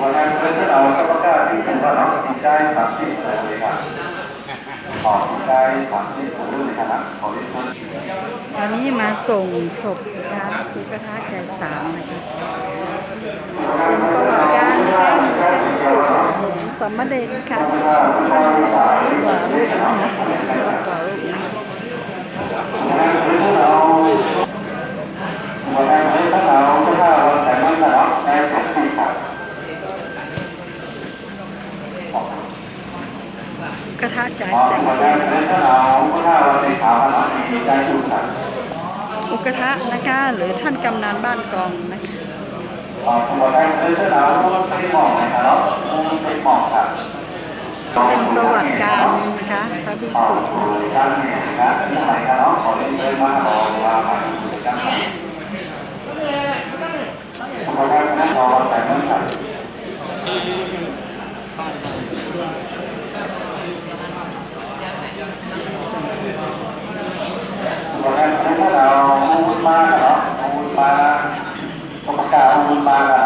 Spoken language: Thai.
วันนั้นเป็นเราก็ประกาศที่เป็นว่าเราได้สามสิบเลยครับขอได้สามสิบผมรู้ในคณะขอเรียนเชิญตอนนี้มาส่งศพนะคะคือกระทะใจสามนะคะประวัติการของสมเด็จค่ะกว่ารูปนะกว่ารูปนะวันนั้นเป็นเราก็ถ้าวันแต่นั้นนะได้สามสิบครับ กระทะจอ๋อแสงอุกระทะนะคะหรือท่านกำนันบ้านกองนะคะเป็นเราไม่เหมาะนะครับไม่เหมาะครับเป็นประวัติการนะคะพระภิกษุการเนี่ยนะที่ไหนกันเนาะข sa aming mga